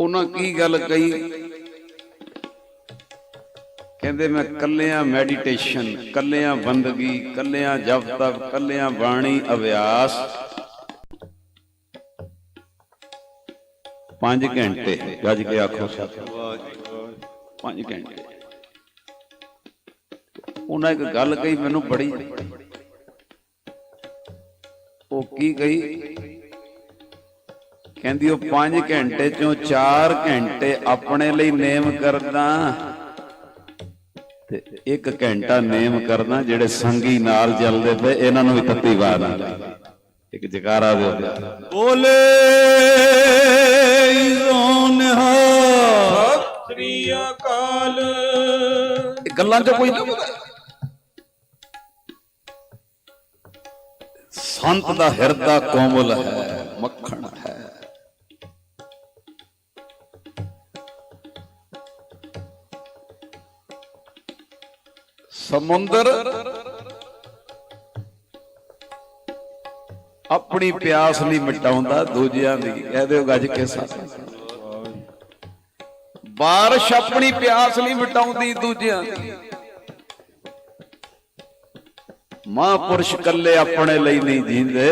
ਉਹਨਾਂ ਕੀ ਗੱਲ ਕਹੀ? ਕਹਿੰਦੇ ਮੈਂ ਕੱਲਿਆਂ ਮੈਡੀਟੇਸ਼ਨ ਕੱਲਿਆਂ ਬੰਦਗੀ ਕੱਲਿਆਂ ਜਪ ਤਪ ਕੱਲਿਆਂ ਬਾਣੀ ਅਭਿਆਸ। 5 ਘੰਟੇ ਗੱਜ ਕੇ ਆਖੋ ਸਤਿ। 5 ਘੰਟੇ। ਉਹਨਾਂ ਇੱਕ ਗੱਲ ਕਹੀ ਮੈਨੂੰ ਬੜੀ ਉਹ ਕੀ ਕਹੀ? ਕਹਿੰਦੀ ਉਹ 5 ਘੰਟੇ ਚੋਂ 4 ਘੰਟੇ ਆਪਣੇ ਲਈ ਨੇਮ ਕਰਦਾ। ਤੇ 1 ਘੰਟਾ ਨੇਮ ਕਰਦਾ ਜਿਹੜੇ ਸੰਗੀ ਨਾਲ ਚੱਲਦੇ ਪਏ ਇਹਨਾਂ ਨੂੰ ਵੀ ਤੱਤੀ ਆ ਇੱਕ ਜਕਾਰਾ ਦਿਓ ਬੋਲੇ ਜ਼ੋਨ ਹਾ। ਸ੍ਰੀ ਅਕਾਲ ਇਹ ਗੱਲਾਂ 'ਚ ਕੋਈ ਨਾ ਸੰਤ ਦਾ ਹਿਰਦਾ ਕੋਮਲ ਹੈ ਮੱਖਣ। ਸਮੁੰਦਰ ਆਪਣੀ ਪਿਆਸ ਨਹੀਂ ਮਿਟਾਉਂਦਾ ਦੂਜਿਆਂ ਦੀ। ਕਹਿ ਦਿਓ ਗੱਜ ਕੇ ਸੱਚ ਬਾਰਿਸ਼ ਆਪਣੀ ਪਿਆਸ ਨਹੀਂ ਮਿਟਾਉਂਦੀ ਦੂਜਿਆਂ ਦੀ। ਮਹਾਂਪੁਰਸ਼ ਕੱਲੇ ਆਪਣੇ ਲਈ ਨਹੀਂ ਜੀਂਦੇ,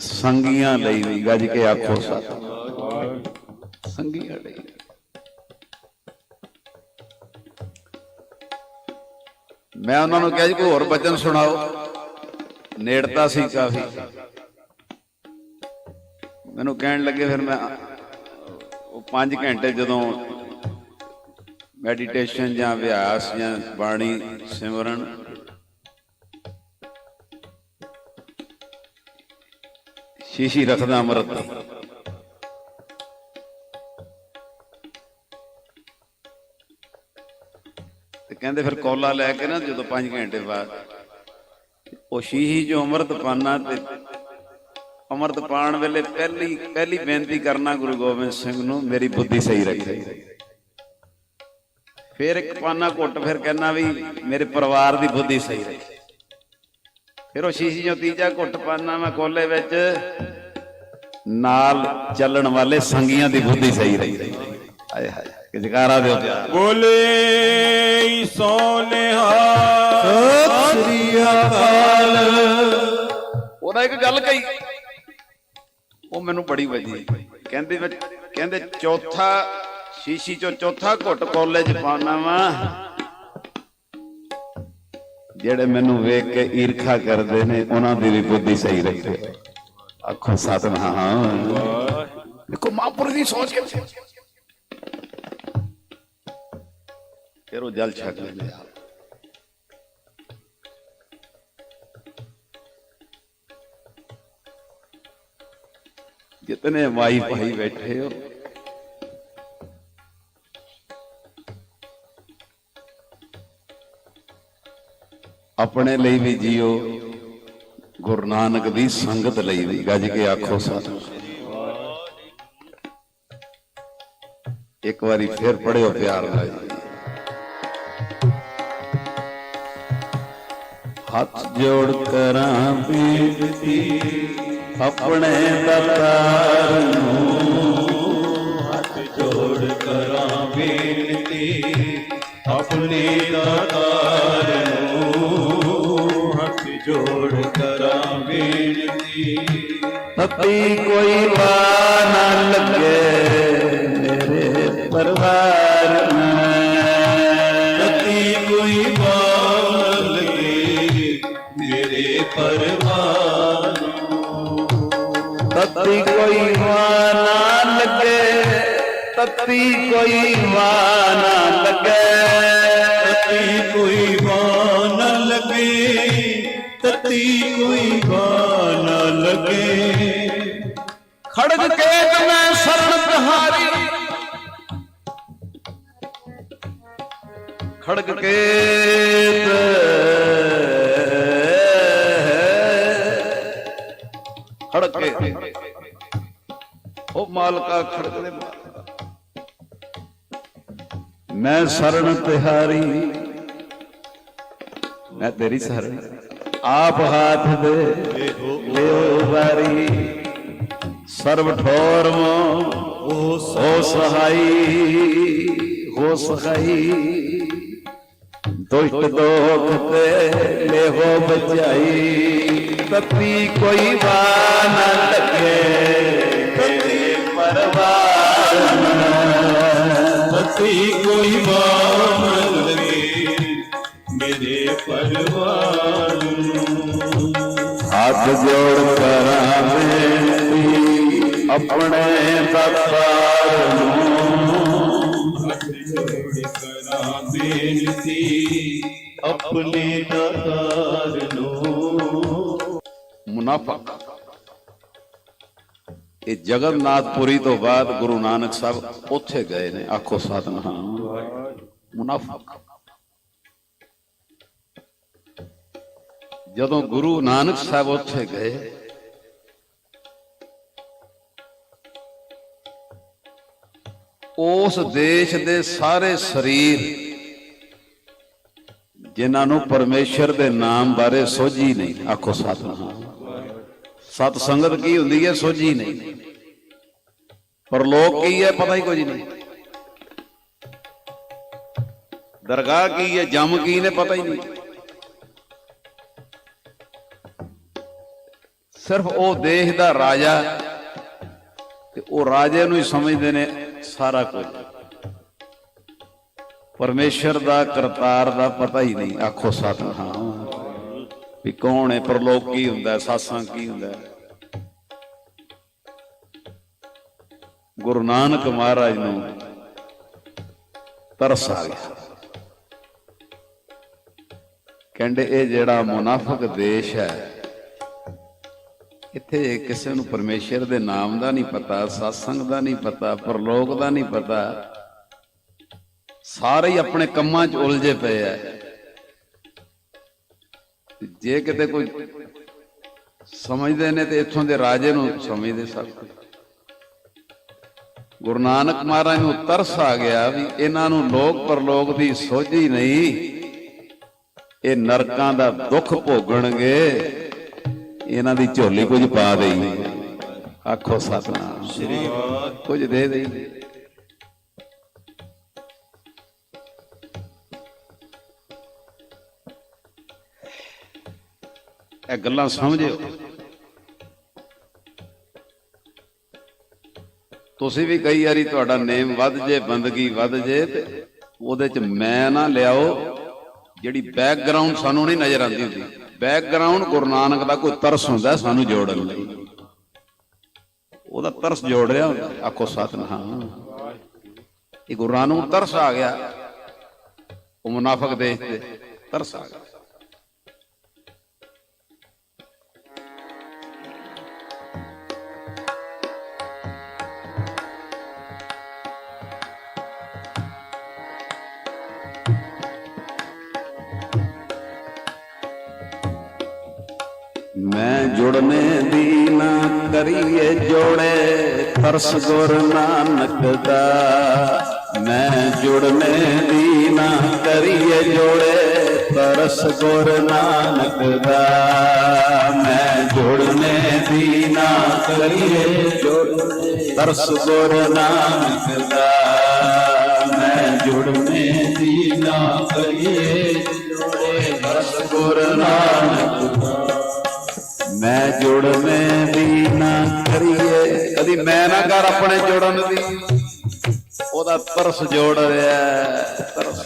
ਸੰਗੀਆਂ ਲਈ ਵੀ ਗੱਜ ਕੇ ਆਖੋ ਸਤ ਮੈਂ ਉਹਨਾਂ ਨੂੰ ਕਿਹਾ ਜੀ, ਕੋਈ ਹੋਰ ਬਚਨ ਸੁਣਾਓ। ਨੇੜਤਾ ਸੀ ਕਾਫੀ। ਮੈਨੂੰ ਕਹਿਣ ਲੱਗੇ ਫਿਰ ਮੈਂ, ਉਹ 5 ਘੰਟੇ ਜਦੋਂ ਮੈਡੀਟੇਸ਼ਨ ਜਾਂ ਅਭਿਆਸ ਜਾਂ ਬਾਣੀ ਸਿਮਰਨ, ਸ਼ੀਸ਼ੀ ਰੱਖਦਾ ਅੰਮ੍ਰਿਤ। ਕਹਿੰਦੇ ਫਿਰ ਕੋਲਾ ਲੈ ਕੇ ਨਾ ਜਦੋਂ 5 ਘੰਟੇ ਬਾਅਦ। ਉਹ ਸ਼ੀਸ਼ੀ ਜੋ ਅੰਮ੍ਰਿਤ ਪਾਣਾ ਤੇ ਅੰਮ੍ਰਿਤ ਪਾਣ ਵੇਲੇ ਪਹਿਲੀ ਪਹਿਲੀ ਬੇਨਤੀ ਕਰਨਾ ਗੁਰੂ ਗੋਬਿੰਦ ਸਿੰਘ ਨੂੰ, ਮੇਰੀ ਬੁੱਧੀ ਸਹੀ ਰੱਖੇ। ਫਿਰ ਇੱਕ ਪਾਨਾ ਘੁੱਟ ਫਿਰ ਕਹਿਣਾ ਵੀ ਮੇਰੇ ਪਰਿਵਾਰ ਦੀ ਬੁੱਧੀ ਸਹੀ ਰੱਖੇ। ਫਿਰ ਉਹ ਸ਼ੀਸ਼ੀ ਜੋ ਤੀਜਾ ਘੁੱਟ ਪਾਣਾ ਮੈਂ ਕੋਲੇ ਵਿੱਚ, ਨਾਲ ਚੱਲਣ ਵਾਲੇ ਸੰਗੀਆਂ ਦੀ ਬੁੱਧੀ ਸਹੀ ਰਹੀ ਆਏ ਹਾਏ। ਕਿ ਜਕਾਰਾ ਦਿਓ ਬੋਲੇ ਸੋਨਿਹਾ ਸ੍ਰੀ ਅਕਾਲ। ਉਹਦਾ ਇੱਕ ਗੱਲ ਕਹੀ। ਉਹ ਮੈਨੂੰ ਬੜੀ ਵਜੀ ਕਹਿੰਦੇ ਵਿੱਚ ਕਹਿੰਦੇ ਚੌਥਾ ਸ਼ੀਸ਼ੀ ਚੋਂ ਚੌਥਾ ਘੁੱਟ ਕਾਲਜ ਪਾਉਣਾ ਵਾ। ਜਿਹੜੇ ਮੈਨੂੰ ਵੇਖ ਕੇ ਈਰਖਾ ਕਰਦੇ ਨੇ ਉਹਨਾਂ ਦੀ ਵੀ ਬੁੱਧੀ ਸਹੀ ਰੱਖੇ। ਆਖੋ ਸਤਨਾਮ ਦੇਖੋ ਮਹਾਂਪੁਰ ਦੀ ਸੋਚ ਕੇ ਫਿਰ ਉਹ ਜਲ ਛੱਡ ਲੈਂਦੇ ਆ। ਜਿਤਨੇ ਵਾਈ ਭਾਈ ਬੈਠੇ ਹੋ। ਆਪਣੇ ਲਈ ਵੀ ਜੀਓ, ਗੁਰੂ ਨਾਨਕ ਦੀ ਸੰਗਤ ਲਈ ਵੀ, ਗੱਜ ਕੇ ਆਖੋ ਸਾਥੋ ਇੱਕ ਵਾਰੀ ਫੇਰ ਪੜਿਓ ਪਿਆਰ ਨਾਲ। ਹੱਥ ਜੋੜ ਕਰਾਂ ਬੇਨਤੀ, ਆਪਣੇ ਦਾਤਾਰ ਨੂੰ ਹੱਥ ਜੋੜ ਕਰਾਂ ਬੇਨਤੀ, ਆਪਣੇ ਦਾਤਾਰ ਨੂੰ ਹੱਥ ਜੋੜ ਕਰਾਂ ਬੇਨਤੀ। ਤਤੀ ਕੋਈ ਵਾ ਨਾ ਲੱਗੇ ਮੇਰੇ ਪਰਿਵਾਰ ਨੂੰ ਤਤੀ ਕੋਈ ਵਾ ਲੱਗੇ, ਤਤੀ ਕੋਈ ਵਾ ਲੱਗੇ। ਤਤੀ ਕੋਈ ਬਾਨ ਲੱਗੇ, ਤਤੀ ਕੋਈ ਬਾਨ ਲਗੇ। ਖੜਗ ਕੇ ਮੈਂ ਸਰਣ ਤੁਹਾਰੀ ਖੜਗ ਕੇ ਖੜਗ ਕੇ। ਉਹ ਮਾਲਕਾ ਖੜਗ ਮੈਂ ਸਰਣ ਤਿਹਾਰੀ। ਮੈਂ ਤੇਰੀ ਸਰਣ ਆਪ ਹਾਥ ਦੇ ਲਿਓ ਵਾਰੀ। ਸਰਬ ਠੋਰ ਮੋ, ਹੋ ਸਹਾਈ ਹੋ ਸਹਾਈ। ਦੁਸ਼ਟ ਦੋਖ ਤੇ ਲੇਹੋ ਬਚਾਈ। ਤਤੀ ਕੋਈ ਬਾਨ ਨਾ ਲੱਗੇ। ਪਰਵਾਰ ਪਤੀ ਕੋਈ ਬਾਣ ਲਗੇ ਮੇਰੇ ਪਰਿਵਾਰ ਨੂੰ। ਹੱਥ ਜੋੜ ਕਰਾਂ ਬੇਨਤੀ ਆਪਣੇ ਦਾਤਾਰ ਨੂੰ। ਹੱਥ ਜੋੜ ਕਰਾਂ ਬੇਨਤੀ ਆਪਣੇ ਦਾਤਾਰ ਨੂੰ। ਮੁਨਾਫਕ ਇਹ ਜਗਨਨਾਥਪੁਰੀ ਤੋਂ ਬਾਅਦ ਗੁਰੂ ਨਾਨਕ ਸਾਹਿਬ ਉੱਥੇ ਗਏ ਨੇ। ਆਖੋ ਸਤਨਾਮ। ਮੁਨਾਫਕ। ਜਦੋਂ ਗੁਰੂ ਨਾਨਕ ਸਾਹਿਬ ਉੱਥੇ ਗਏ, ਉਸ ਦੇਸ਼ ਦੇ ਸਾਰੇ ਸਰੀਰ ਜਿਨ੍ਹਾਂ ਨੂੰ ਪਰਮੇਸ਼ਰ ਦੇ ਨਾਮ ਬਾਰੇ ਸੋਝੀ ਨਹੀਂ, ਆਖੋ ਸਤਨਾਮ। ਸਤ ਸੰਗਤ ਕੀ ਹੁੰਦੀ ਹੈ, ਸੋਝੀ ਨਹੀਂ। ਪਰਲੋਕ ਕੀ ਹੈ, ਪਤਾ ਹੀ ਕੁਝ ਨਹੀਂ। ਦਰਗਾਹ ਕੀ ਹੈ, ਜਮ ਕੀ ਨੇ, ਪਤਾ ਹੀ ਨਹੀਂ। ਸਿਰਫ ਉਹ ਦੇਸ਼ ਦਾ ਰਾਜਾ ਤੇ ਉਹ ਰਾਜੇ ਨੂੰ ਹੀ ਸਮਝਦੇ ਨੇ ਸਾਰਾ ਕੁਝ। ਪਰਮੇਸ਼ਰ ਦਾ ਕਰਤਾਰ ਦਾ ਪਤਾ ਹੀ ਨਹੀਂ, ਆਖੋ ਸਤਨਾਮ ਵੀ ਕੌਣ ਹੈ ਪਰਲੋਕ ਕੀ ਹੁੰਦਾ ਹੈ, ਸਾਸਾਂ ਕੀ ਹੁੰਦਾ ਗੁਰੂ ਨਾਨਕ ਮਹਾਰਾਜ ਨੂੰ ਤਰਸ ਆ ਗਿਆ। ਕਹਿੰਦੇ ਇਹ ਜਿਹੜਾ ਮੁਨਾਫਕ ਦੇਸ਼ ਹੈ, ਇੱਥੇ ਕਿਸੇ ਨੂੰ ਪਰਮੇਸ਼ਰ ਦੇ ਨਾਮ ਦਾ ਨਹੀਂ ਪਤਾ satsang ਦਾ ਨਹੀਂ ਪਤਾ, ਪਰਲੋਕ ਦਾ ਨਹੀਂ ਪਤਾ। ਸਾਰੇ ਹੀ ਆਪਣੇ ਕੰਮਾਂ 'ਚ ਉਲਝੇ ਪਏ ਐ ਜੇ ਕਿਤੇ ਕੋਈ ਸਮਝਦੇ ਨੇ ਤੇ ਇੱਥੋਂ ਦੇ ਰਾਜੇ ਨੂੰ ਸਮਝਦੇ ਸਭ ਕੁਝ। ਗੁਰੂ ਨਾਨਕ ਮਹਾਰਾਜ ਨੂੰ ਤਰਸ ਆ ਗਿਆ ਵੀ ਇਹਨਾਂ ਨੂੰ ਲੋਕ ਪਰਲੋਕ ਦੀ ਸੋਝੀ ਨਹੀਂ। ਇਹ ਨਰਕਾਂ ਦਾ ਦੁੱਖ ਭੋਗਣਗੇ। ਇਹਨਾਂ ਦੀ ਝੋਲੀ ਕੁਝ ਪਾ ਦੇਈ। ਆਖੋ ਸਤਨਾਮ। ਸ੍ਰੀ ਕੁਝ ਦੇ ਦੇਈ। ਇਹ ਗੱਲਾਂ ਸਮਝਿਓ। ਤੁਸੀਂ ਵੀ ਕਈ ਵਾਰੀ ਤੁਹਾਡਾ ਨੇਮ ਵੱਧ ਜੇ, ਬੰਦਗੀ ਵੱਧ ਜੇ, ਤੇ ਉਹਦੇ ਚ ਮੈਂ ਨਾ ਲਿਆਓ, ਜਿਹੜੀ ਬੈਕਗ੍ਰਾਉਂਡ ਸਾਨੂੰ ਨਹੀਂ ਨਜ਼ਰ ਆਉਂਦੀ ਹੁੰਦੀ। ਬੈਕਗ੍ਰਾਉਂਡ ਗੁਰੂ ਨਾਨਕ ਦਾ ਕੋਈ ਤਰਸ ਹੁੰਦਾ, ਸਾਨੂੰ ਜੋੜਨ ਲਈ। ਉਹਦਾ ਤਰਸ ਜੋੜ ਰਿਹਾ ਹੁੰਦਾ, ਆਖੋ ਸਤਨਾਮ। ਇਹ ਗੁਰੂ ਨਾਨਕ ਨੂੰ ਤਰਸ ਆ ਗਿਆ। ਉਹ ਮੁਨਾਫਕ ਦੇਖ ਤੇ ਤਰਸ ਆ ਗਿਆ। ਮੈਂ ਜੁੜਨੇ ਦੀ ਨਾ ਕਰੀਏ ਜੋੜੇ, ਤਰਸ ਗੁਰ ਨਾਨਕ ਦਾ। ਮੈਂ ਜੁੜਨੇ ਦੀ ਨਾ ਕਰੀਏ ਜੋੜੇ, ਤਰਸ ਗੁਰ ਨਾਨਕ ਦਾ। ਮੈਂ ਜੁੜਨੇ ਦੀ ਨਾ ਕਰੀਏ ਜੋੜੇ, ਤਰਸ ਗੁਰ ਨਾਨਕ ਦਾ। ਮੈਂ ਜੁੜਨੇ ਦੀ ਨਾ ਕਰੀਏ ਜੋੜੇ, ਤਰਸ ਗੁਰ ਨਾਨਕ ਦਾ। ਮੈਂ ਜੁੜਨੇ ਦੀ ਨਾ ਕਰੀਏ। ਕਦੀ ਮੈਂ ਨਾ ਕਰ ਆਪਣੇ ਜੁੜਨ ਦੀ। ਉਹਦਾ ਤਰਸ ਜੋੜ ਰਿਹਾ ਤਰਸ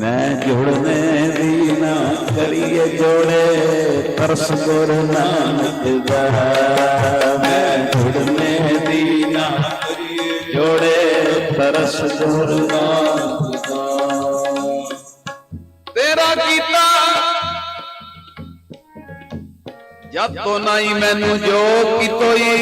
ਮੈਂ ਜੁੜਨੇ ਦੀ ਨਾ ਕਰੀਏ ਜੋੜੇ ਤਰਸ ਗੁਰ ਨਾਨਕ ਦਾ। ਮੈਂ ਜੁੜਨੇ ਦੀ ਨਾ ਕਰੀਏ ਜੋੜੇ ਤਰਸ ਗੁਰ ਨਾਨਕ ਤੋਂ ਨਹੀਂ ਮੈਨੂੰ ਜੋ ਕੀ ਕੋਈ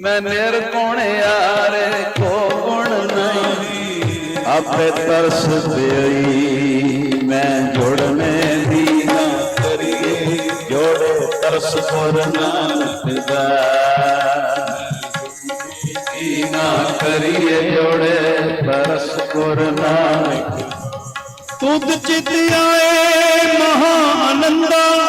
ਮੈਂ ਨਿਰਗੁਣ ਯਾਰੇ ਕੋ ਗੁਣ ਨਹੀਂ। ਆਪੇ ਤਰਸ ਦੇਈ ਮੈਂ ਜੋੜਨੇ ਦੀ ਨਾ ਕਰੀਏ। ਜੋੜੇ ਤਰਸ ਗੁਰ ਨਾਨਕ ਦਾ। ਨਾ ਕਰੀਏ ਜੋੜੇ ਤਰਸ ਗੁਰ ਨਾਨਕ। ਤੁਧ ਚਿਤ ਆਏ ਮਹਾ ਆਨੰਦਾ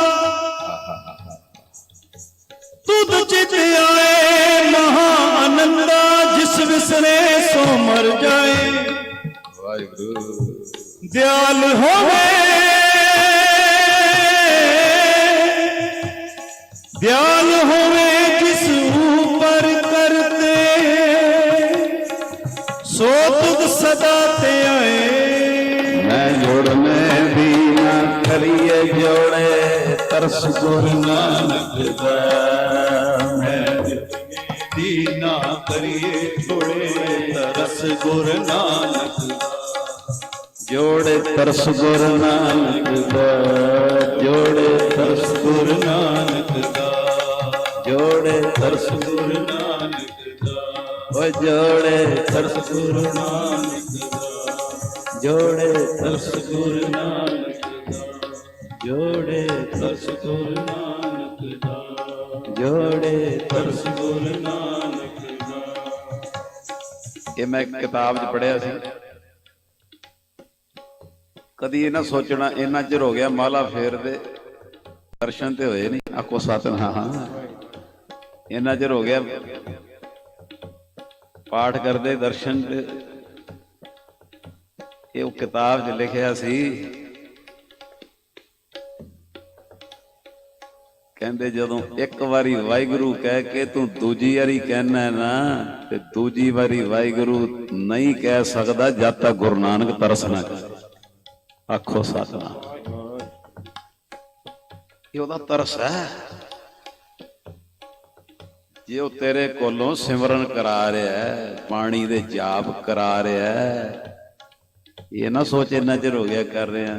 ਦਿਆਲ ਹੋਵੇ। ਦਿਆਲ ਹੋਵੇ ਜਿਸ ਉਪਰ ਕਰਤੇ। ਸੋ ਤੁਧ ਸਦਾ ਤੇ ਆਏ। ਮੈਂ ਜੋੜਨੇ ਵੀ ਨਾ ਕਰੀਏ ਜੋੜੇ, ਤਰਸ ਗੁਰ ਨਾਨਕ ਦਾ। ਮੈਂ ਦੀਨਾ ਕਰੀਏ ਛੋੜੇ ਤਰਸ ਗੁਰ ਨਾਨਕ ਦਾ। ਜੋੜੇ ਤਰਸ ਗੁਰ ਨਾਨਕ ਦਾ ਜੋੜੇ ਤਰਸ ਗੁਰ ਨਾਨਕ ਦਾ ਜੋੜੇ ਤਰਸ ਗੁਰ ਨਾਨਕ ਦਾ ਓ ਜੋੜੇ ਤਰਸ ਗੁਰ ਨਾਨਕ ਦਾ ਜੋੜੇ ਤਰਸ ਗੁਰ ਨਾਨਕ ਦਾ ਜੋੜੇ ਤਰਸ ਗੁਰ ਨਾਨਕ ਦਾ ਜੋੜੇ ਤਰਸ ਗੁਰ ਨਾਨਕ ਦਾ ਇਹ ਮੈਂ ਇੱਕ ਕਿਤਾਬ 'ਚ ਪੜਿਆ ਸੀ। ਕਦੀ ਇਹ ਨਾ ਸੋਚਣਾ, ਇੰਨਾ ਚਿਰ ਹੋ ਗਿਆ ਮਾਲਾ ਫੇਰਦੇ, ਦਰਸ਼ਨ ਤੇ ਹੋਏ ਨਹੀਂ ਆਖੋ ਸਤਨਾਮ। ਇੰਨਾ ਚਿਰ ਹੋ ਗਿਆ ਪਾਠ ਕਰਦੇ, ਦਰਸ਼ਨ ਤੇ। ਇਹ ਉਹ ਕਿਤਾਬ 'ਚ ਲਿਖਿਆ ਸੀ। ਕਹਿੰਦੇ ਜਦੋਂ ਇੱਕ ਵਾਰੀ ਵਾਹਿਗੁਰੂ ਕਹਿ ਕੇ ਤੂੰ ਦੂਜੀ ਵਾਰੀ ਕਹਿਣਾ ਨਾ, ਤੇ ਦੂਜੀ ਵਾਰੀ ਵਾਹਿਗੁਰੂ ਨਹੀਂ ਕਹਿ ਸਕਦਾ ਜਦ ਤੱਕ ਗੁਰੂ ਨਾਨਕ ਤਰਸ ਨਾ ਕਰੇ। ਆਖੋ ਸਤਨਾਮ ਇਹ ਉਹਦਾ ਤਰਸ ਹੈ। ਜੇ ਉਹ ਤੇਰੇ ਕੋਲੋਂ ਸਿਮਰਨ ਕਰਾ ਰਿਹਾ ਹੈ, ਪਾਣੀ ਦੇ ਜਾਪ ਕਰਾ ਰਿਹਾ ਹੈ, ਇਹ ਨਾ ਸੋਚ ਇੰਨਾ ਚਿਰ ਹੋ ਗਿਆ ਕਰ ਰਿਹਾ।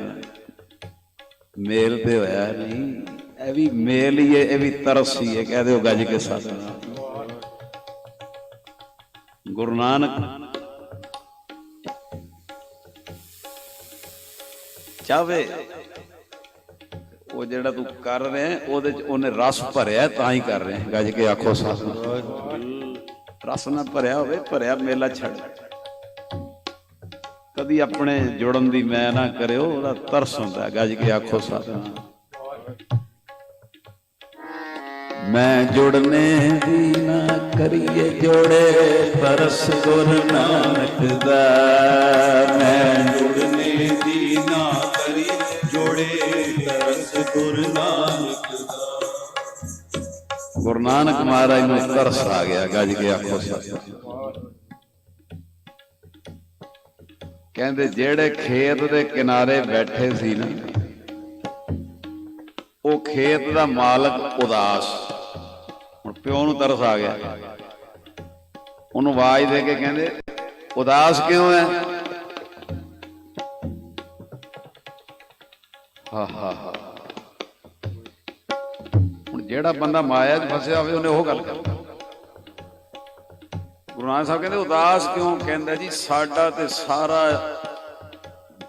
ਮੇਲ ਤੇ ਹੋਇਆ ਨਹੀਂ, ਇਹ ਵੀ ਮੇਲ ਹੀ ਹੈ, ਇਹ ਵੀ ਤਰਸ ਹੀ ਹੈ, ਕਹਿ ਦਿਓ ਗੱਜ ਕੇ ਸਤਨਾਮ ਗੁਰੂ ਨਾਨਕ ਚਾਵੇ ਉਹ ਜਿਹੜਾ ਤੂੰ ਕਰ ਰਿਹਾ ਉਹਦੇ ਚ ਉਹਨੇ ਰਸ ਭਰਿਆ ਤਾਂ ਹੀ ਕਰ ਰਿਹਾ। ਗੱਜ ਕੇ ਆਖੋ ਸਤਨਾਮ ਰਸ ਨਾ ਭਰਿਆ ਹੋਵੇ ਭਰਿਆ ਮੇਲਾ ਛੱਡ। ਕਦੀ ਆਪਣੇ ਜੁੜਨ ਦੀ ਮੈਂ ਨਾ ਕਰਿਓ ਉਹਦਾ ਤਰਸ ਹੁੰਦਾ ਹੈ, ਗੱਜ ਕੇ ਆਖੋ ਸਤਨਾਮ ਮੈਂ ਜੁੜਨੇ ਦੀ ਨਾ ਕਰੀਏ ਜੋੜੇ ਤਰਸ ਗੁਰ ਨਾਨਕ ਦਾ। ਮੈਂ ਜੁੜਨੇ ਦੀ ਗੁਰੂ ਨਾਨਕ ਮਹਾਰਾਜ ਨੂੰ ਤਰਸ ਆ ਗਿਆ, ਗੱਜ ਕੇ ਆਖੋ ਸਤਿ ਕਹਿੰਦੇ ਜਿਹੜੇ ਖੇਤ ਦੇ ਕਿਨਾਰੇ ਬੈਠੇ ਸੀ ਨਾ, ਉਹ ਖੇਤ ਦਾ ਮਾਲਕ ਉਦਾਸ। ਹੁਣ ਪਿਓ ਨੂੰ ਤਰਸ ਆ ਗਿਆ। ਉਹਨੂੰ ਆਵਾਜ਼ ਦੇ ਕੇ ਕਹਿੰਦੇ, ਉਦਾਸ ਕਿਉਂ ਹੈ ਹਾ ਹਾ ਹਾ। ਜਿਹੜਾ ਬੰਦਾ ਮਾਇਆ 'ਚ ਫਸਿਆ ਹੋਵੇ, ਉਹਨੇ ਉਹ ਗੱਲ ਕਰਨੀ ਗੁਰੂ ਨਾਨਕ ਸਾਹਿਬ ਕਹਿੰਦੇ, ਉਦਾਸ ਕਿਉਂ? ਕਹਿੰਦਾ ਜੀ, ਸਾਡਾ ਤੇ ਸਾਰਾ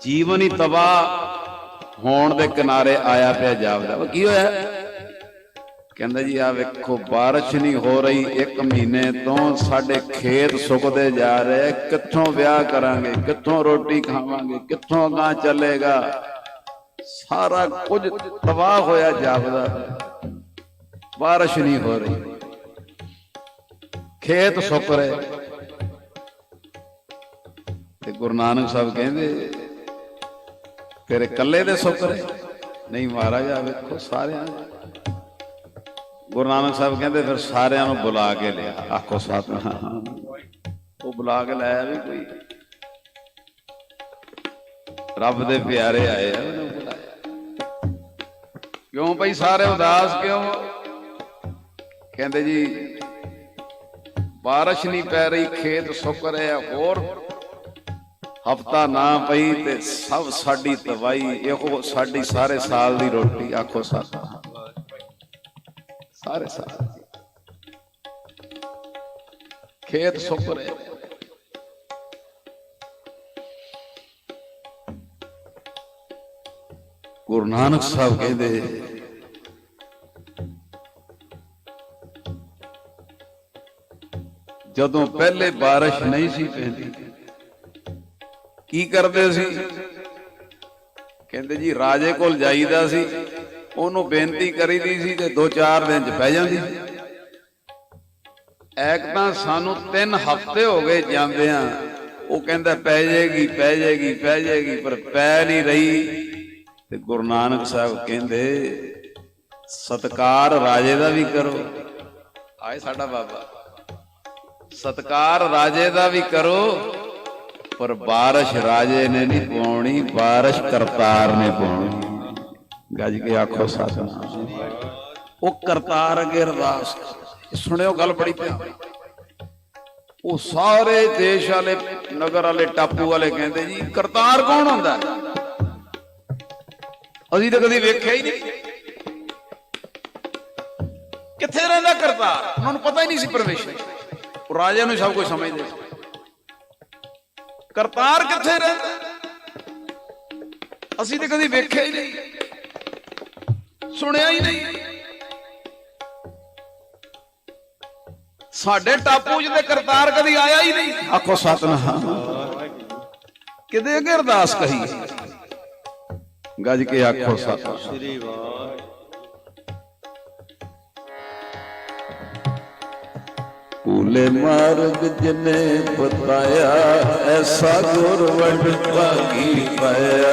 ਜੀਵਨ ਹੀ ਤਬਾਹ ਹੋਣ ਦੇ ਕਿਨਾਰੇ ਆਇਆ ਪਿਆ ਜਾਪਦਾ। ਕੀ ਹੋਇਆ? ਕਹਿੰਦਾ ਜੀ ਆ ਵੇਖੋ, ਬਾਰਿਸ਼ ਨਹੀਂ ਹੋ ਰਹੀ, ਇੱਕ ਮਹੀਨੇ ਤੋਂ ਸਾਡੇ ਖੇਤ ਸੁੱਕਦੇ ਜਾ ਰਹੇ ਕਿੱਥੋਂ ਵਿਆਹ ਕਰਾਂਗੇ? ਕਿੱਥੋਂ ਰੋਟੀ ਖਾਵਾਂਗੇ? ਕਿੱਥੋਂ ਅਗਾਂ ਚੱਲੇਗਾ? ਸਾਰਾ ਕੁਝ ਤਬਾਹ ਹੋਇਆ ਜਾਪਦਾ। ਬਾਰਿਸ਼ ਨਹੀਂ ਹੋ ਰਹੀ। ਖੇਤ ਸੁੱਕ ਰਹੇ। ਤੇ ਗੁਰੂ ਨਾਨਕ ਸਾਹਿਬ ਕਹਿੰਦੇ ਤੇਰੇ ਇਕੱਲੇ ਦੇ ਸੁੱਕ ਰਹੇ? ਨਹੀਂ ਮਹਾਰਾਜ ਵੇਖੋ ਸਾਰਿਆਂ ਗੁਰੂ ਨਾਨਕ ਸਾਹਿਬ ਕਹਿੰਦੇ, ਫਿਰ ਸਾਰਿਆਂ ਨੂੰ ਬੁਲਾ ਕੇ ਲਿਆ। ਆਖੋ ਸਤਨਾਮ। ਉਹ ਬੁਲਾ ਕੇ ਲਾਇਆ ਵੀ ਕੋਈ। ਰੱਬ ਦੇ ਪਿਆਰੇ ਆਏ ਆ, ਉਹਨੂੰ ਬੁਲਾਇਆ। ਕਿਉਂ ਭਾਈ ਸਾਰੇ ਉਦਾਸ ਕਿਉਂ? ਕਹਿੰਦੇ ਜੀ, ਬਾਰਿਸ਼ ਨਹੀਂ ਪੈ ਰਹੀ, ਖੇਤ ਸੁੱਕ ਰਿਹਾ ਹੋਰ ਹਫਤਾ ਨਾ ਪਈ ਤੇ ਸਭ ਸਾਡੀ ਤਬਾਈ ਇਹੋ ਸਾਡੀ ਸਾਰੇ ਸਾਲ ਦੀ ਰੋਟੀ, ਆਖੋ ਸਾਥ ਸਾਰੇ ਸਾਲ ਖੇਤ ਸੁੱਕ ਰਿਹਾ। ਗੁਰੂ ਨਾਨਕ ਸਾਹਿਬ ਕਹਿੰਦੇ ਜਦੋਂ ਪਹਿਲੇ ਬਾਰਿਸ਼ ਨਹੀਂ ਸੀ ਪੈਂਦੀ, ਕੀ ਕਰਦੇ ਸੀ? ਕਹਿੰਦੇ ਜੀ, ਰਾਜੇ ਕੋਲ ਜਾਈਦਾ ਸੀ, ਉਹਨੂੰ ਬੇਨਤੀ ਕਰੀਦੀ ਸੀ ਤੇ 2-4 ਦਿਨ ਚ ਪੈ ਜਾਂਦੀ ਐਕ ਤਾਂ ਸਾਨੂੰ 3 ਹਫ਼ਤੇ ਹੋ ਗਏ ਜਾਂਦਿਆਂ, ਉਹ ਕਹਿੰਦਾ, ਪੈ ਜਾਏਗੀ ਪੈ ਜਾਏਗੀ ਪੈ ਜਾਏਗੀ, ਪਰ ਪੈ ਨਹੀਂ ਰਹੀ। ਤੇ ਗੁਰੂ ਨਾਨਕ ਸਾਹਿਬ ਕਹਿੰਦੇ, ਸਤਕਾਰ ਰਾਜੇ ਦਾ ਵੀ ਕਰੋ। ਆਏ ਸਾਡਾ ਬਾਬਾ। ਸਤਕਾਰ ਰਾਜੇ ਦਾ ਵੀ ਕਰੋ, ਪਰ ਬਾਰਿਸ਼ ਰਾਜੇ ਨੇ ਨਹੀਂ ਪਾਉਣੀ, ਬਾਰਿਸ਼ ਕਰਤਾਰ ਨੇ ਪਾਉਣੀ। ਗੱਜ ਕੇ ਆਖੋ ਸਤਨਾਮ। ਉਹ ਕਰਤਾਰ ਅਗੇ ਅਰਦਾਸ ਸੁਣਿਓ ਗੱਲ ਬੜੀ ਪਿਆਰੀ। ਉਹ ਸਾਰੇ ਦੇਸ਼ ਵਾਲੇ, ਨਗਰ ਵਾਲੇ, ਟਾਪੂ ਵਾਲੇ ਕਹਿੰਦੇ ਜੀ, ਕਰਤਾਰ ਕੌਣ ਹੁੰਦਾ? ਅਸੀਂ ਤਾਂ ਕਦੀ ਵੇਖਿਆ ਹੀ ਨਹੀਂ। ਕਿੱਥੇ ਰਹਿੰਦਾ ਕਰਤਾਰ? ਉਹਨਾਂ ਨੂੰ ਪਤਾ ਹੀ ਨਹੀਂ ਸੀ ਪਰਮੇਸ਼ਰ। ਉਹ ਰਾਜਿਆਂ ਨੂੰ ਸਭ ਕੁਝ ਸਮਝਦੇ ਕਰਤਾਰ ਕਿੱਥੇ ਰਹਿੰਦਾ? ਅਸੀਂ ਤੇ ਕਦੀ ਵੇਖਿਆ ਹੀ ਨਹੀਂ। ਸੁਣਿਆ ਹੀ ਨਹੀਂ। ਸਾਡੇ ਟਾਪੂ 'ਚ ਤੇ ਕਰਤਾਰ ਕਦੀ ਆਇਆ ਹੀ ਨਹੀਂ। ਆਖੋ ਸਤਨਾਮ। ਕਿਤੇ ਅੱਗੇ ਅਰਦਾਸ ਕਹੀ। ਗੱਜ ਕੇ ਆਖੋ ਸਤਨਾਮ। ਸ੍ਰੀ ਵਾਹਿਗੁਰੂ। ਕੂਲੇ ਮਾਰਗ ਜਨੇ ਬਤਾਇਆ ਐਸਾ ਗੁਰਵੰਡ ਭਾਗੀ ਪਾਇਆ।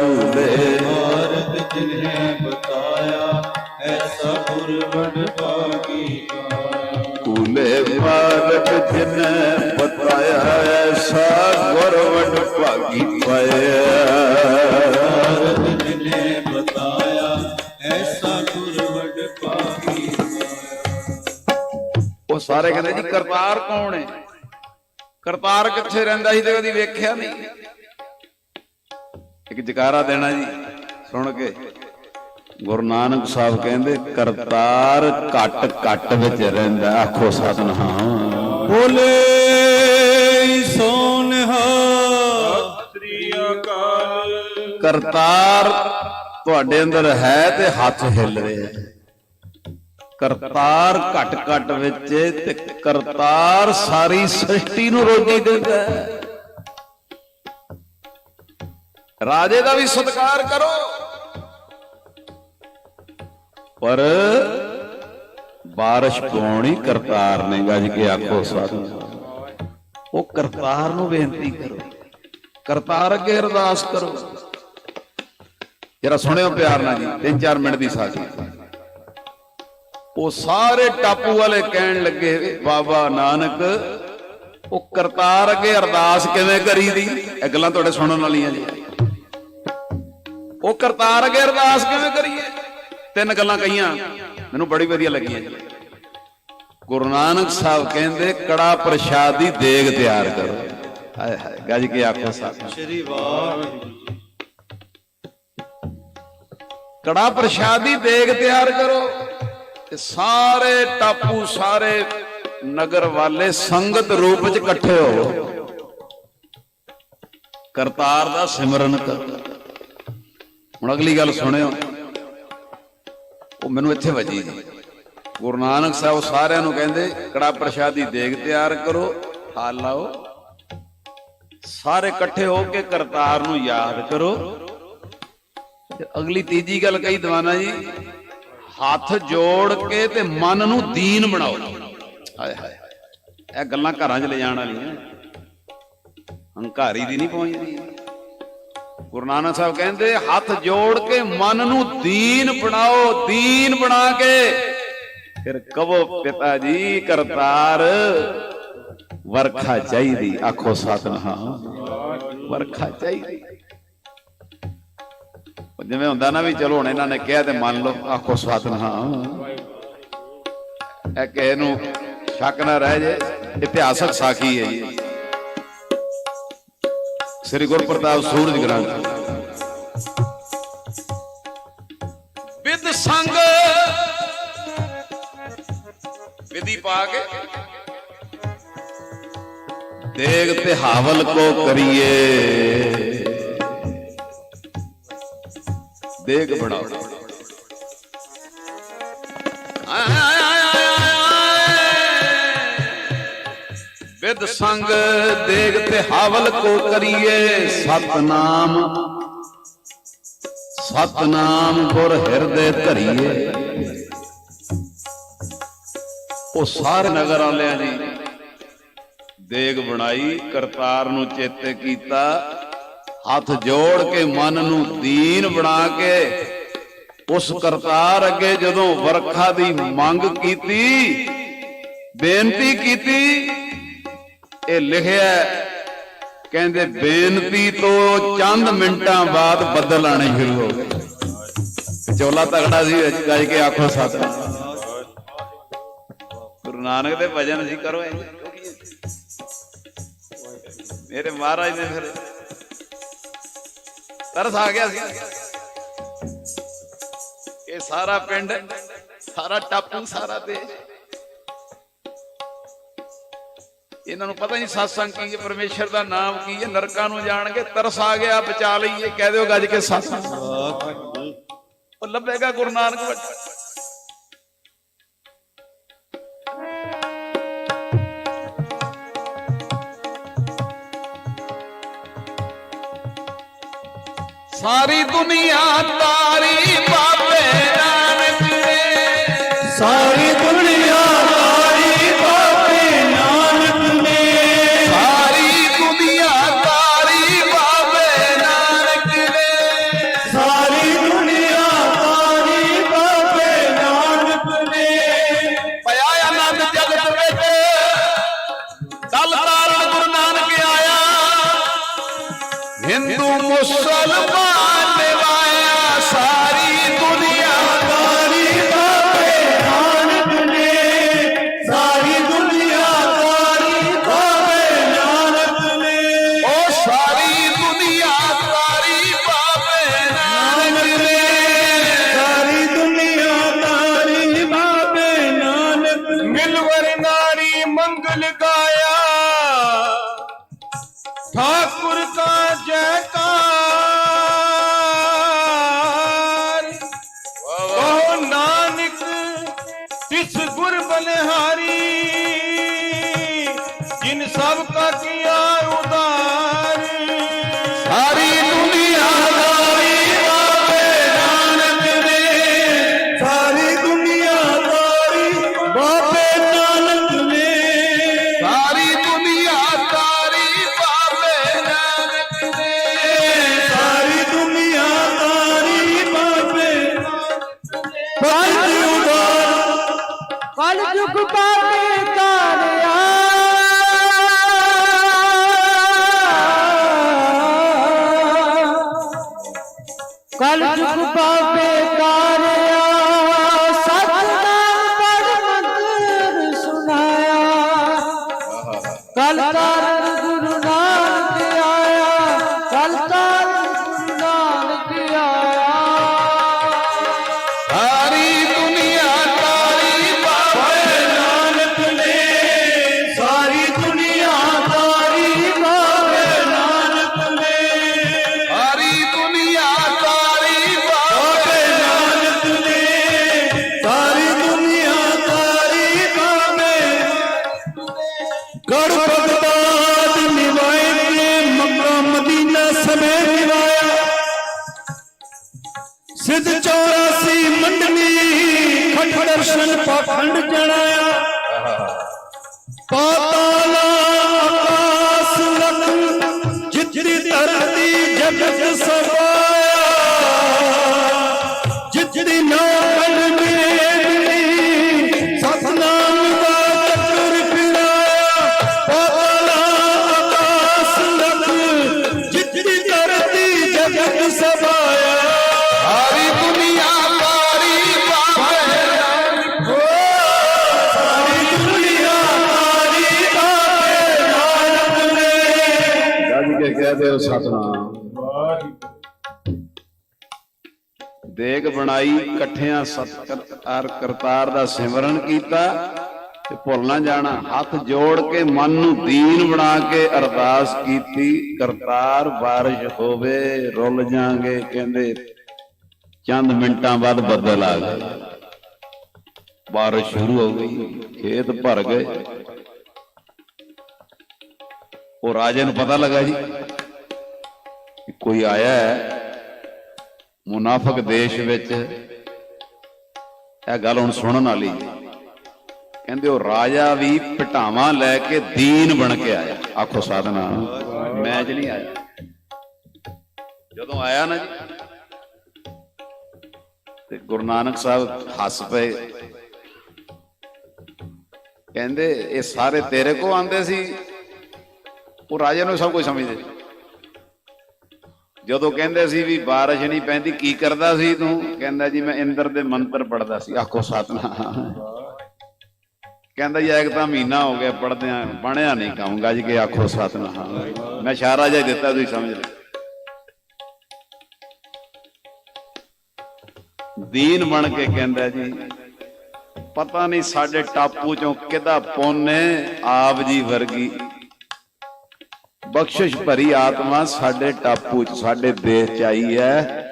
ਕੂਲੇ ਮਾਰਗ ਜਿਨ੍ਹੇ ਬਤਾਇਆ ਐਸਾ ਗੁਰਵਡ ਭਾਗੀ ਕਾ ਕੂਲੇ ਮਾਰਗ ਜਨੇ ਬਤਾਇਆ ਐਸਾ ਗੁਰਵੰਡ ਭਾਗੀ ਪਾਇਆ। ਸਾਰੇ ਕਹਿੰਦੇ ਜੀ ਕਰਤਾਰ ਕੌਣ ਹੈ? ਕਰਤਾਰ ਕਿੱਥੇ ਰਹਿੰਦਾ ਸੀ ਤੇ ਕਦੀ ਵੇਖਿਆ ਨਹੀਂ? ਇੱਕ ਜਕਾਰਾ ਦੇਣਾ ਜੀ ਸੁਣ ਕੇ। ਗੁਰੂ ਨਾਨਕ ਸਾਹਿਬ ਕਹਿੰਦੇ ਕਰਤਾਰ ਘਟ ਘਟ ਵਿੱਚ ਰਹਿੰਦਾ ਆਖੋ ਸਤਨਾਮ। ਬੋਲੇ ਸੋਨਹਾ ਸ੍ਰੀ ਅਕਾਲ ਕਰਤਾਰ ਤੁਹਾਡੇ ਅੰਦਰ ਹੈ ਤੇ ਹੱਥ ਹਿੱਲ ਰਿਹਾ ਹੈ। ਕਰਤਾਰ ਘਟ ਘਟ ਵਿੱਚ ਤੇ ਕਰਤਾਰ ਸਾਰੀ ਸ੍ਰਿਸ਼ਟੀ ਨੂੰ ਰੋਜੀ ਦਿੰਦਾ ਹੈ। ਰਾਜੇ ਦਾ ਵੀ ਸਤਿਕਾਰ ਕਰੋ। ਪਰ ਬਾਰਿਸ਼ ਪਾਉਣੀ ਕਰਤਾਰ ਨੇ ਗੱਜ ਕੇ ਆਖੋ ਸਤਿ ਉਹ ਕਰਤਾਰ ਨੂੰ ਬੇਨਤੀ ਕਰੋ। ਕਰਤਾਰ ਅੱਗੇ ਅਰਦਾਸ ਕਰੋ। ਜਰਾ ਸੁਣਿਓ ਪਿਆਰ ਨਾਲ ਜੀ 3-4 ਮਿੰਟ ਦੀ ਸਾਜ਼ੀ ਉਹ ਸਾਰੇ ਟਾਪੂ ਵਾਲੇ ਕਹਿਣ ਲੱਗੇ ਬਾਬਾ ਨਾਨਕ ਉਹ ਕਰਤਾਰ ਅੱਗੇ ਅਰਦਾਸ ਕਿਵੇਂ ਕਰੀਦੀ? ਇਹ ਗੱਲਾਂ ਤੁਹਾਡੇ ਸੁਣਨ ਵਾਲੀਆਂ ਜੀ। ਉਹ ਕਰਤਾਰ ਅੱਗੇ ਅਰਦਾਸ ਕਿਵੇਂ ਕਰੀਏ? ਤਿੰਨ ਗੱਲਾਂ ਕਹੀਆਂ ਮੈਨੂੰ ਬੜੀ ਵਧੀਆ ਲੱਗੀਆਂ ਜੀ। ਗੁਰੂ ਨਾਨਕ ਸਾਹਿਬ ਕਹਿੰਦੇ ਕੜਾ ਪ੍ਰਸ਼ਾਦ ਦੀ ਦੇਗ ਤਿਆਰ ਕਰੋ। ਹਾਏ ਹਾਏ ਗੱਜ ਕੇ ਆਖੋ ਸਾਹਿਬ ਸ੍ਰੀ ਵਾਹਿਗੁਰੂ ਕੜਾ ਪ੍ਰਸ਼ਾਦੀ ਦੇਗ ਤਿਆਰ ਕਰੋ। ਤੇ ਸਾਰੇ ਟਾਪੂ, ਸਾਰੇ ਨਗਰ ਵਾਲੇ ਸੰਗਤ ਰੂਪ ਚ ਇਕੱਠੇ ਹੋ। ਕਰਤਾਰ ਦਾ ਸਿਮਰਨ ਕਰੋ। ਹੁਣ ਅਗਲੀ ਗੱਲ ਸੁਣਿਓ। ਉਹ ਮੈਨੂੰ ਇੱਥੇ ਵਜੀ ਜੀ। ਗੁਰੂ ਨਾਨਕ ਸਾਹਿਬ ਸਾਰਿਆਂ ਨੂੰ ਕਹਿੰਦੇ, ਕੜਾ ਪ੍ਰਸ਼ਾਦੀ ਦੇਗ ਤਿਆਰ ਕਰੋ, ਹਾਲ ਲਾਓ। ਸਾਰੇ ਇਕੱਠੇ ਹੋ ਕੇ ਕਰਤਾਰ ਨੂੰ ਯਾਦ ਕਰੋ। ਅਗਲੀ ਤੀਜੀ ਗੱਲ ਕਹੀ ਦਵਾਨਾ ਜੀ ਹੱਥ ਜੋੜ ਕੇ ਤੇ ਮਨ ਨੂੰ ਦੀਨ ਬਣਾਓ। ਹਾਏ ਹਾਏ ਇਹ ਗੱਲਾਂ ਘਰਾਂ 'ਚ ਲੈ ਜਾਣ ਵਾਲੀਆਂ। ਹੰਕਾਰੀ ਦੀ ਨਹੀਂ ਪਹੁੰਚਦੀ। ਗੁਰੂ ਨਾਨਕ ਸਾਹਿਬ ਕਹਿੰਦੇ, ਹੱਥ ਜੋੜ ਕੇ ਮਨ ਨੂੰ ਦੀਨ ਬਣਾਓ, ਦੀਨ ਬਣਾ ਕੇ। ਫਿਰ ਕਹੋ, ਪਿਤਾ ਜੀ, ਕਰਤਾਰ, ਵਰਖਾ ਚਾਹੀਦੀ। ਆਖੋ, ਸਤਨਾਮ। ਵਰਖਾ ਚਾਹੀਦੀ। ਜਿਵੇਂ ਹੁੰਦਾ ਨਾ ਵੀ ਚਲੋ ਹੁਣ ਇਹਨਾਂ ਨੇ ਕਿਹਾ ਤੇ ਮੰਨ ਲਓ ਆਖੋ ਸਤਨਾਮ ਇਹ ਕਿਸੇ ਨੂੰ ਸ਼ੱਕ ਨਾ ਰਹਿ ਜੇ ਇਤਿਹਾਸਕ ਸਾਖੀ ਹੈ ਜੀ। ਸ੍ਰੀ ਗੁਰਪ੍ਰਤਾਪ ਸੂਰਜ ਗ੍ਰੰਥ। ਵਿਦ ਸੰਗ। ਵਿਧੀ ਪਾ ਕੇ। ਦੇਗ ਤੇ ਹਾਵਲ ਕੋ ਕਰੀਏ। ਦੇਗ ਬਣਾਓ ਵਿਦ ਸੰਗ ਦੇਗ ਤੇ ਹਾਵਲ ਕੋ ਕਰੀਏ ਸਤਨਾਮ। ਸਤਨਾਮ ਗੁਰ ਹਿਰਦੇ ਧਰੀਏ। ਉਹ ਸਾਰੇ ਨਗਰ ਵਾਲਿਆਂ ਨੇ ਦੇਗ ਬਣਾਈ, ਕਰਤਾਰ ਨੂੰ ਚੇਤੇ ਕੀਤਾ। ਹੱਥ ਜੋੜ ਕੇ ਮਨ ਨੂੰ ਦੀਨ ਬਣਾ ਕੇ ਉਸ ਕਰਤਾਰ ਅੱਗੇ ਜਦੋਂ ਵਰਖਾ ਦੀ ਮੰਗ ਕੀਤੀ, ਬੇਨਤੀ ਕੀਤੀ, ਇਹ ਲਿਖਿਆ ਕਹਿੰਦੇ ਬੇਨਤੀ ਤੋਂ ਚੰਦ ਮਿੰਟਾਂ ਬਾਅਦ ਬੱਦਲ ਆਣੇ ਸ਼ੁਰੂ ਹੋ ਗਏ। ਚੋਲਾ ਤਗੜਾ ਸੀ ਵਿੱਚ ਗੱਜ ਕੇ ਆਖੋ ਸਤਿ। ਗੁਰੂ ਨਾਨਕ ਦੇ ਭਜਨ ਸੀ ਕਰੋ ਮੇਰੇ ਮਹਾਰਾਜ ਨੇ ਫਿਰ ਤਰਸ ਆ ਗਿਆ ਸੀ। ਇਹ ਸਾਰਾ ਪਿੰਡ, ਸਾਰਾ ਟਾਪੂ, ਸਾਰਾ ਦੇਸ਼। ਇਹਨਾਂ ਨੂੰ ਪਤਾ ਨਹੀਂ satsang ਕੀ ਹੈ, ਪਰਮੇਸ਼ਰ ਦਾ ਨਾਮ ਕੀ ਹੈ, ਨਰਕਾਂ ਨੂੰ ਜਾਣਗੇ ਤਰਸ ਆ ਗਿਆ, ਬਚਾ ਲਈਏ, ਕਹਿ ਦਿਓ ਗੱਜ ਕੇ satsang ਉਹ ਲੱਭੇਗਾ ਗੁਰੂ ਨਾਨਕ ਵੱਡਾ ਸਾਰੀ ਦੁਨੀਆ ਤਾਰੀ ਪਾਖੰਡ ਜਣਾਇਆ ਪਾਤਾਲਾ ਆਕਾਸ ਲਖ ਜਿੱਤੀ ਧਰਤੀ ਜਗਤ ਸਵਾਇਆ। ਜਿੱਤੀ ਨਾਮ ਮੇਰੀ ਸਤਨਾਮ ਦਾ ਚੱਕਰ ਫਿਰਾਇਆ। ਪਾਤਾਲਾ ਆਕਾਸ ਲਖ ਜਿੱਤੀ ਧਰਤੀ ਜਗਤ ਸਵਾਇਆ। ਗੱਜ ਸਤਨਾਮ। ਦੇਗ ਬਣਾਈ, ਇਕੱਠਿਆਂ ਸਤਕਾਰ ਕਰਤਾਰ ਦਾ ਸਿਮਰਨ ਕੀਤਾ ਤੇ ਭੁੱਲ ਨਾ ਜਾਣਾ, ਹੱਥ ਜੋੜ ਕੇ ਮਨ ਨੂੰ ਦੀਨ ਬਣਾ ਕੇ ਅਰਦਾਸ ਕੀਤੀ, ਕਰਤਾਰ ਬਾਰਿਸ਼ ਹੋਵੇ, ਰੁੱਲ ਜਾਾਂਗੇ, ਕਹਿੰਦੇ ਚੰਦ ਮਿੰਟਾਂ ਬਾਅਦ ਬੱਦਲ ਆ ਗਏ। ਬਾਰਿਸ਼ ਸ਼ੁਰੂ ਹੋ ਗਈ, ਖੇਤ ਭਰ ਗਏ। ਉਹ ਰਾਜੇ ਨੂੰ ਪਤਾ ਲੱਗਾ ਜੀ। ਕਿ ਕੋਈ ਆਇਆ ਹੈ? ਮੁਨਾਫਕ ਦੇਸ਼ ਵਿੱਚ ਇਹ ਗੱਲ ਹੁਣ ਸੁਣਨ ਵਾਲੀ ਕਹਿੰਦੇ ਉਹ ਰਾਜਾ ਵੀ ਪਟਾਵਾਂ ਲੈ ਕੇ ਦੀਨ ਬਣ ਕੇ ਆਇਆ। ਆਖੋ ਸਾਧਨਾ। ਮੈਂ ਜ ਨਹੀਂ ਆਇਆ। ਜਦੋਂ ਆਇਆ ਨਾ ਜੀ, ਤੇ ਗੁਰੂ ਨਾਨਕ ਸਾਹਿਬ ਹੱਸ ਪਏ। ਕਹਿੰਦੇ, ਇਹ ਸਾਰੇ ਤੇਰੇ ਕੋ ਆਂਦੇ ਸੀ। ਉਹ ਰਾਜੇ ਨੂੰ ਸਭ ਕੁਝ ਸਮਝਦੇ ਸੀ। ਜਦੋਂ ਕਹਿੰਦੇ ਸੀ ਵੀ ਬਾਰਿਸ਼ ਨਹੀਂ ਪੈਂਦੀ, ਕੀ ਕਰਦਾ ਸੀ ਤੂੰ? ਕਹਿੰਦਾ ਜੀ, ਮੈਂ ਇੰਦਰ ਦੇ ਮੰਤਰ ਪੜਦਾ ਸੀ। ਆਖੋ ਸਤਨਾਮ। ਕਹਿੰਦਾ ਜੀ ਇੱਕ ਤਾਂ ਮਹੀਨਾ ਹੋ ਗਿਆ ਪੜਦਿਆਂ ਬਣਿਆ ਨਹੀਂ ਕੰਮ ਗੱਜ ਕੇ ਆਖੋ ਸਤਨਾਮ। ਮੈਂ ਇਸ਼ਾਰਾ ਜਿਹਾ ਦਿੱਤਾ, ਤੁਸੀਂ ਸਮਝ ਲਓ। ਦੀਨ ਬਣ ਕੇ ਕਹਿੰਦਾ ਜੀ, ਪਤਾ ਨਹੀਂ ਸਾਡੇ ਟਾਪੂ ਚੋਂ ਕਿਹਦਾ ਪੁੰਨ ਆਪ ਜੀ ਵਰਗੀ। ਬਖਸ਼ਿਸ਼ ਭਰੀ ਆਤਮਾ ਸਾਡੇ ਟਾਪੂ ਚ ਸਾਡੇ ਦੇਸ਼ ਚ ਆਈ ਹੈ।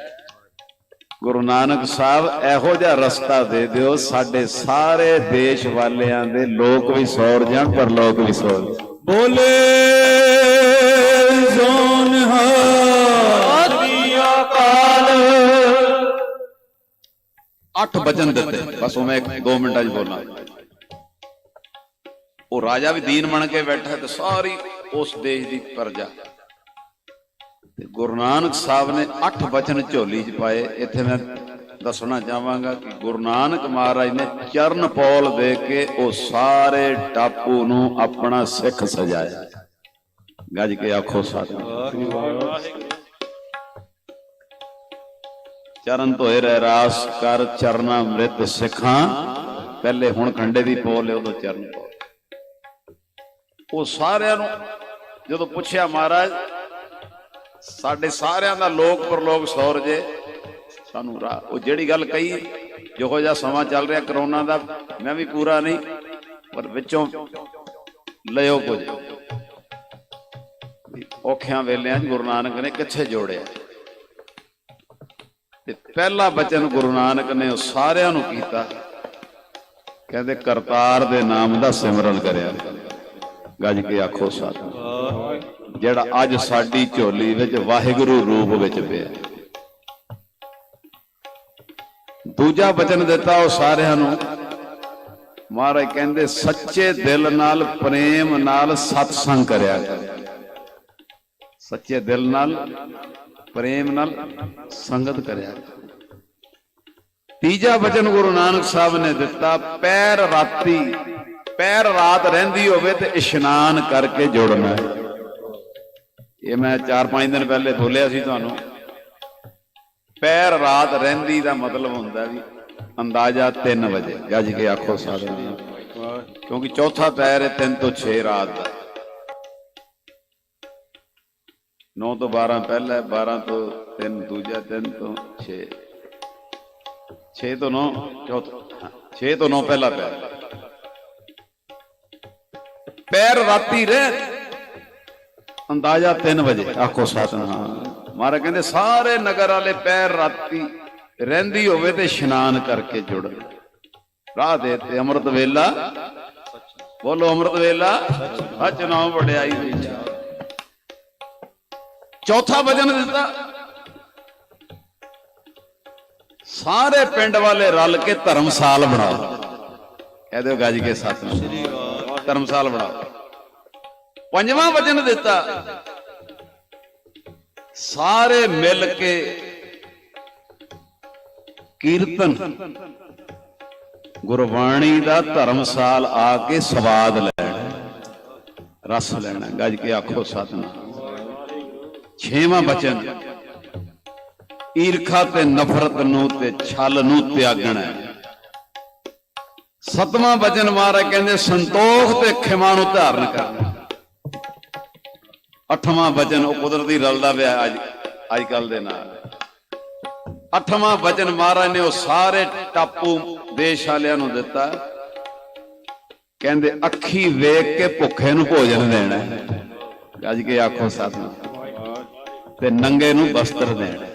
ਗੁਰੂ ਨਾਨਕ ਸਾਹਿਬ ਇਹੋ ਜਿਹਾ ਰਸਤਾ ਦੇ ਦਿਓ ਸਾਡੇ ਸਾਰੇ ਦੇਸ਼ ਵਾਲਿਆਂ ਦੇ ਲੋਕ ਵੀ ਸੌਰ ਜਾਣ ਪਰ ਲੋਕ ਵੀ ਸੌਰ ਬੋਲੇ ਜ਼ੋਨ ਹਰੀਆ ਕਾਲ। ਅੱਠ ਬਚਨ ਦਿੱਤੇ ਬਸ ਉਹ ਮੈਂ 2 ਮਿੰਟਾਂ 'ਚ ਬੋਲਾਂ। ਉਹ ਰਾਜਾ ਵੀ ਦੀਨ ਬਣ ਕੇ ਬੈਠਾ ਤੇ ਸਾਰੀ ਉਸ ਦੇਸ਼ ਦੀ ਪ੍ਰਜਾ। ਤੇ ਗੁਰੂ ਨਾਨਕ ਸਾਹਿਬ ਨੇ ਅੱਠ ਬਚਨ ਝੋਲੀ 'ਚ ਪਾਏ। ਇੱਥੇ ਮੈਂ ਦੱਸਣਾ ਚਾਹਾਂਗਾ ਕਿ ਗੁਰੂ ਨਾਨਕ ਮਹਾਰਾਜ ਨੇ ਚਰਨ ਪੌਲ ਦੇ ਕੇ ਉਹ ਸਾਰੇ ਟਾਪੂ ਨੂੰ ਆਪਣਾ ਸਿੱਖ ਸਜਾਇਆ। ਗੱਜ ਕੇ ਆਖੋ ਸਾਧੂ। ਚਰਨ ਧੋਏ ਰਹਿ ਰਾਸ ਕਰ ਚਰਨਾ ਮ੍ਰਿਤ ਸਿੱਖਾਂ। ਪਹਿਲੇ ਹੁਣ ਖੰਡੇ ਦੀ ਪੋਲ ਲਿਓ ਉਦੋਂ ਚਰਨ ਪੋਲ। ਉਹ ਸਾਰਿਆਂ ਨੂੰ ਜਦੋਂ ਪੁੱਛਿਆ ਮਹਾਰਾਜ, ਸਾਡੇ ਸਾਰਿਆਂ ਦਾ ਲੋਕ ਪਰਲੋਕ ਸੌਰ ਜੇ, ਸਾਨੂੰ ਰਾਹ ਉਹ ਜਿਹੜੀ ਗੱਲ ਕਹੀ, ਜਿਹੋ ਜਿਹਾ ਸਮਾਂ ਚੱਲ ਰਿਹਾ ਕਰੋਨਾ ਦਾ, ਮੈਂ ਵੀ ਪੂਰਾ ਨਹੀਂ, ਪਰ ਵਿੱਚੋਂ ਲਿਓ ਕੁਝ। ਔਖਿਆਂ ਵੇਲਿਆਂ 'ਚ ਗੁਰੂ ਨਾਨਕ ਨੇ ਕਿੱਥੇ ਜੋੜਿਆ? ਤੇ ਪਹਿਲਾ ਬਚਨ ਗੁਰੂ ਨਾਨਕ ਨੇ ਉਹ ਸਾਰਿਆਂ ਨੂੰ ਕੀਤਾ, ਕਹਿੰਦੇ ਕਰਤਾਰ ਦੇ ਨਾਮ ਦਾ ਸਿਮਰਨ ਕਰਿਆ। ਗੱਜ ਕੇ ਆਖੋ ਸਾਧ। ਜਿਹੜਾ ਅੱਜ ਸਾਡੀ ਝੋਲੀ ਵਿੱਚ ਵਾਹਿਗੁਰੂ ਰੂਪ ਵਿੱਚ ਪਿਆ। ਦੂਜਾ ਬਚਨ ਦਿੱਤਾ ਉਹ ਸਾਰਿਆਂ ਨੂੰ। ਮਹਾਰਾਜ ਕਹਿੰਦੇ, ਸੱਚੇ ਦਿਲ ਨਾਲ ਪ੍ਰੇਮ ਨਾਲ ਸਤਸੰਗ ਕਰਿਆ ਕਰ। ਸੱਚੇ ਦਿਲ ਨਾਲ, ਪ੍ਰੇਮ ਨਾਲ ਸੰਗਤ ਕਰਿਆ ਤੀਜਾ ਵਚਨ ਗੁਰੂ ਨਾਨਕ ਸਾਹਿਬ ਨੇ ਦਿੱਤਾ, ਪੈਰ ਰਾਤੀ ਪੈਰ ਰਾਤ ਰਹਿੰਦੀ ਹੋਵੇ ਤੇ ਇਸ਼ਨਾਨ ਕਰਕੇ ਜੋੜਨਾ। ਇਹ ਮੈਂ 4-5 ਦਿਨ ਪਹਿਲੇ ਬੋਲਿਆ ਸੀ ਤੁਹਾਨੂੰ। ਪੈਰ ਰਾਤ ਰਹਿੰਦੀ ਦਾ ਮਤਲਬ ਹੁੰਦਾ ਵੀ ਅੰਦਾਜ਼ਾ 3 ਵਜੇ। ਗੱਜ ਕੇ ਆਖੋ ਸਾਧਨਾ ਕਿਉਂਕਿ ਚੌਥਾ ਪੈਰ ਹੈ 3 ਤੋਂ 6 ਰਾਤ ਦਾ। 9 ਤੋਂ 12 ਪਹਿਲਾ ਹੈ 12 ਤੋਂ 3 ਦੂਜਾ 3 ਤੋਂ 6 6 ਤੋਂ 9 ਚੌਥਾ 6 ਤੋਂ 9 ਪਹਿਲਾ ਪੈਰ। ਪੈਰ ਰਾਤੀ ਰਹਿ। ਅੰਦਾਜ਼ਾ 3 ਵਜੇ, ਆਖੋ ਸਤਨਾਮ। ਮਹਾਰਾਜ ਕਹਿੰਦੇ, ਸਾਰੇ ਨਗਰ ਵਾਲੇ ਪੈਰ ਰਾਤੀ ਰਹਿੰਦੀ ਹੋਵੇ ਤੇ ਇਸ਼ਨਾਨ ਕਰਕੇ ਜੁੜ। ਰਾਹ ਦੇ ਤੇ ਅੰਮ੍ਰਿਤ ਵੇਲਾ। ਬੋਲੋ ਅੰਮ੍ਰਿਤ ਵੇਲਾ। ਸੱਚ ਨਾਮ ਵਡਿਆਈ ਹੋਈ ਚੌਥਾ ਵਜਨ ਦਿੱਤਾ। ਸਾਰੇ ਪਿੰਡ ਵਾਲੇ ਰਲ ਕੇ ਧਰਮਸਾਲ ਬਣਾਓ। ਕਹਿ ਦਿਓ, ਗੱਜ ਕੇ ਸਤਨਾਮ। ਧਰਮਸਾਲ ਬਣਾਓ ਪੰਜਵਾਂ ਵਚਨ ਦਿੱਤਾ, ਸਾਰੇ ਮਿਲ ਕੇ ਕੀਰਤਨ। ਗੁਰਬਾਣੀ ਦਾ ਧਰਮਸਾਲ ਆ ਕੇ ਸਵਾਦ ਲੈਣਾ, ਰਸ ਲੈਣਾ। ਗੱਜ ਕੇ ਆਖੋ ਸਤਨਾਮ। ਛੇਵਾਂ ਬਚਨ ਈਰਖਾ ਤੇ ਨਫ਼ਰਤ ਨੂੰ ਤੇ ਛਲ ਨੂੰ ਤਿਆਗਣਾ। ਸਤਵਾਂ ਬਚਨ ਮਹਾਰਾਜ ਕਹਿੰਦੇ, ਸੰਤੋਖ ਤੇ ਖਿਮਾ ਨੂੰ ਧਾਰਨ ਕਰਨਾ ਅੱਠਵਾਂ ਬਚਨ ਉਹ ਕੁਦਰਤੀ ਰਲਦਾ ਪਿਆ ਅੱਜ ਅੱਜ ਕੱਲ ਦੇ ਨਾਲ। ਅੱਠਵਾਂ ਬਚਨ ਮਹਾਰਾਜ ਨੇ ਉਹ ਸਾਰੇ ਟਾਪੂ ਦੇਸ਼ ਵਾਲਿਆਂ ਨੂੰ ਦਿੱਤਾ। ਕਹਿੰਦੇ, ਅੱਖੀ ਵੇਖ ਕੇ ਭੁੱਖੇ ਨੂੰ ਭੋਜਨ ਦੇਣਾ ਹੈ। ਗੱਜ ਕੇ ਆਖੋ ਸਾਧਨਾ ਤੇ ਨੰਗੇ ਨੂੰ ਬਸਤਰ ਦੇਣਾ